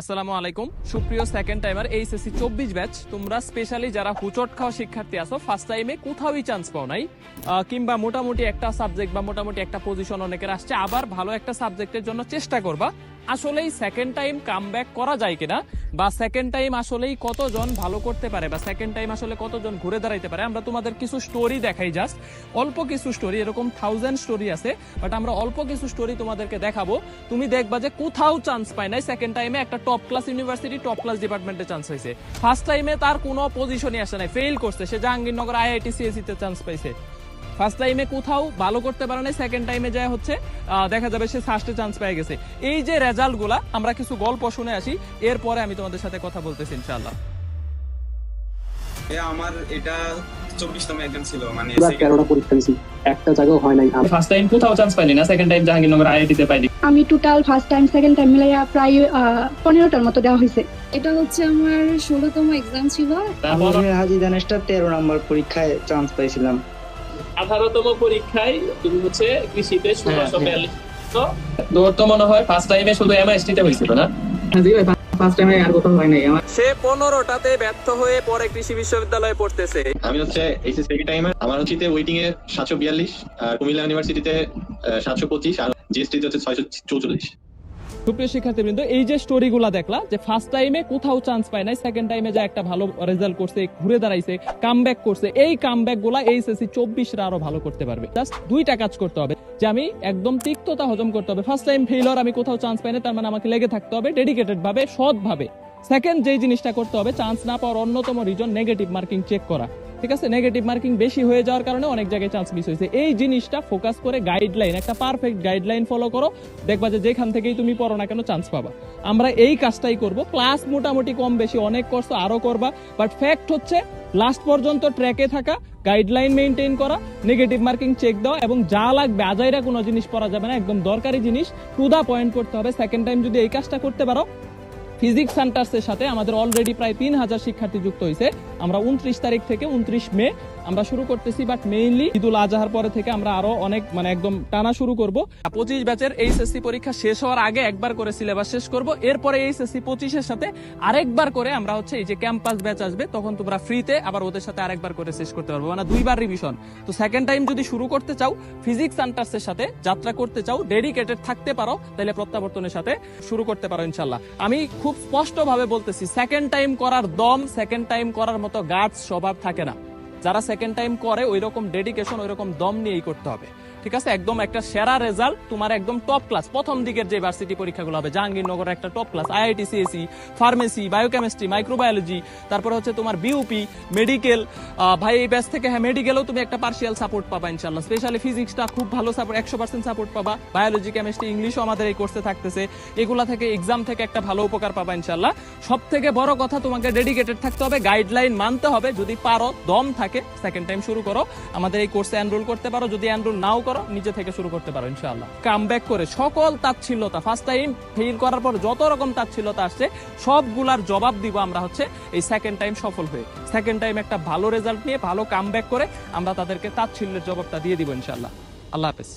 আসসালামু আলাইকুম। সুপ্রিয় সেকেন্ড টাইমার এইচএসসি চব্বিশ ব্যাচ তোমরা স্পেশালি যারা হুচট খাওয়া শিক্ষার্থী আছো ফার্স্ট টাইমে কোথাওই চান্স পাও নাই। কিংবা মোটামুটি একটা সাবজেক্ট বা মোটামুটি একটা পজিশন অনেকের আসছে, আবার ভালো একটা সাবজেক্টের জন্য চেষ্টা করবা। আসলেই সেকেন্ড টাইম কাম করা যায় কিনা? বা সেকেন্ড টাইম আসলেই কতজন ভালো করতে পারে? বা সেকেন্ড টাইম আসলে কতজন ঘুরে দাঁড়াইতে পারে? আমরা তোমাদের কিছু স্টোরি দেখাই জাস্ট অল্প কিছু স্টোরি এরকম থাউজেন্ড স্টোরি আছে বাট আমরা অল্প কিছু স্টোরি তোমাদেরকে দেখাবো। তুমি দেখবা যে কোথাও চান্স পায় নাই। সেকেন্ড টাইমে একটা top class university top class ডিপার্টমেন্টে চান্স হয়েছে। ফার্স্ট টাইমে তার কোনো পজিশনই আসে নাই। ফেল করছে। সে জাহাঙ্গীরনগর আইআইটি সিএসি তে চান্স পাইছে। ফার্স্ট টাইমে কোথাও ভালো করতে পারে নাই সেকেন্ড টাইমে যায় হচ্ছে দেখা যাবে সে ফার্স্টে চান্স পেয়ে গেছে। এই যে রেজাল্টগুলা আমরা কিছু গল্প শুনে আসি এরপরে আমি তোমাদের সাথে কথা বলতেছি ইনশাআল্লাহ। আমার এটা চব্বিশতম এক্সাম ছিল মানে তেরোটা পরীক্ষা দিছি একটা জায়গাও হয় নাই। ফার্স্ট টাইম কোথাও চান্স পাইনি না সেকেন্ড টাইম জাহাঙ্গীরনগর আইআইটিতে পাইনি? আমি total first time second time মিলাইয়া প্রায় পনেরোটার মতো দেওয়া হয়েছে। এটা হচ্ছে আমার ষোলোতম এক্সাম ছিল। হাজি দানেশটা তেরো নম্বর পরীক্ষায় চান্স পাইছিলাম। আঠারোতম পরীক্ষায় তুমি হচ্ছে কৃষিতে ষোলোশো হ্যাঁ, বিয়াল্লিশ তোর তো মনে হয় ফার্স্ট টাইমে শুধু এমআইএসটি তে হয়েছিল না? হয় নাই আমার। সে পনেরোটাতে ব্যর্থ হয়ে পরে কৃষি বিশ্ববিদ্যালয়ে পড়তেছে। আমি হচ্ছে এইচএস সেকেন্ড টাইমে আমার হচ্ছে ওয়েটিং এ সাতশো বিয়াল্লিশ আর কুমিল্লা ইউনিভার্সিটিতে সাতশো পঁচিশ আর জিএসটি হচ্ছে ছয়শো চৌচল্লিশ। সুপ্রিয় শিক্ষার্থীবৃন্দ, এই যে স্টোরিগুলা দেখলা, যে ফার্স্ট টাইমে কোথাও চান্স পায় নাই সেকেন্ড টাইমে যা একটা ভালো রেজাল্ট করছে, ঘুরে দাঁড়াইছে কাম করছে, এই কামগুলা এইচএসসি চব্বিশরা আরও ভালো করতে পারবে। জাস্ট দুইটা কাজ করতে হবে, যে আমি একদম তিক্ততা হজম করতে হবে। ফার্স্ট টাইম ফেইলর আমি কোথাও চান্স পাই না তার মানে আমাকে লেগে থাকতে হবে ডেডিকেটেড ভাবে সৎ ভাবে সেকেন্ড যেই জিনিসটা করতে হবে চান্স না পাওয়ার অন্যতম রিজন নেগেটিভ মার্কিং চেক করা। ঠিক আছে? নেগেটিভ মার্কিং বেশি হয়ে যাওয়ার কারণে অনেক জায়গায় চান্স মিস হয়েছে। এই জিনিসটা ফোকাস করে গাইডলাইন একটা পারফেক্ট গাইডলাইন ফলো করো। দেখবা যে যেখান থেকেই তুমি পড়ো না কেন চান্স পাবা। আমরা এই কাজটাই করব। ক্লাস মোটামুটি কম বেশি অনেক করছ আরও করবা। বাট ফ্যাক্ট হচ্ছে লাস্ট পর্যন্ত ট্র্যাকে থাকা গাইডলাইন মেনটেন করা নেগেটিভ মার্কিং চেক দেওয়া এবং যা লাগবে, আজাইরা কোনো জিনিস পড়া যাবে না, একদম দরকারি জিনিস টু দা পয়েন্ট করতে হবে। সেকেন্ড টাইম যদি এই কাজটা করতে পারো ফিজিক্স সেন্টার্সের সাথে আমাদের অলরেডি প্রায় তিন হাজার শিক্ষার্থী যুক্ত হয়েছে আমরা উনত্রিশ তারিখ থেকে উনত্রিশ মে আমরা শুরু করতেছি বাট মেইনলি ঈদুল আজহার পরে থেকে আমরা আরও অনেক মানে একদম টানা শুরু করব। পঁচিশ ব্যাচের এইচএসসি পরীক্ষা শেষ হওয়ার আগে একবার করে সিলেবাস শেষ করব। এরপরে এইচএসসি পঁচিশের সাথে আরেকবার করে আমরা হচ্ছে এই যে ক্যাম্পাস ব্যাচ আসবে, তখন তোমরা ফ্রিতে আবার ওদের সাথে আরেকবার করে শেষ করতে পারব। মানে দুইবার রিভিশন তো সেকেন্ড টাইম যদি শুরু করতে চাও ফিজিক্স সেন্টার্সের সাথে যাত্রা করতে চাও ডেডিকেটেড থাকতে পারো, তাহলে প্রত্যাবর্তনের সাথে শুরু করতে পারো ইনশাল্লাহ আমি খুব স্পষ্ট ভাবে বলতেছি সেকেন্ড টাইম করার দম সেকেন্ড টাইম করার মতো গার্ডস স্বভাব থাকে না। যারা সেকেন্ড টাইম করে ওই রকম ডেডিকেশন ওই রকম দম নিয়েই করতে হবে। ঠিক আছে? একদম একটা সেরা রেজাল্ট তোমার একদম টপ ক্লাস প্রথম দিকের যে ভার্সিটি পরীক্ষাগুলো হবে জাহাঙ্গীরনগর একটা top class IIT CSE pharmacy biochemistry microbiology তারপরে হচ্ছে তোমার বিউপি মেডিকেল ভাই, এই ব্যাচ থেকে হ্যাঁ মেডিকেলও তুমি একটা পার্সিয়াল সাপোর্ট পাবা ইনশাল্লাহ স্পেশালি ফিজিক্সটা খুব ভালো সাপোর্ট একশো পার্সেন্ট সাপোর্ট পাবা। বায়োলজি কেমিস্ট্রি ইংলিশও আমাদের এই কোর্সে থাকতেছে। এগুলা থেকে এক্সাম থেকে একটা ভালো উপকার পাবা ইনশাল্লাহ সব থেকে বড় কথা তোমাকে ডেডিকেটেড থাকতে হবে গাইডলাইন মানতে হবে। যদি পারো, দম থাকে সেকেন্ড টাইম শুরু করো। আমাদের এই কোর্সে এনরোল করতে পারো। যদি এনরোল নাও করো নিজে থেকে শুরু করতে পারো, ইনশাআল্লাহ। কাম করে সকল তাচ্ছিল্যতা ফার্স্ট টাইম ফেল করার পর যত রকম তাচ্ছিল্যতা আসছে, সবগুলার জবাব দিব আমরা হচ্ছে এই সেকেন্ড টাইম সফল হয়ে। সেকেন্ড টাইম একটা ভালো রেজাল্ট নিয়ে ভালো কাম করে আমরা তাদেরকে তাচ্ছিল্যের জবাবটা দিয়ে দিব ইনশাল্লাহ আল্লাহ হাফেজ।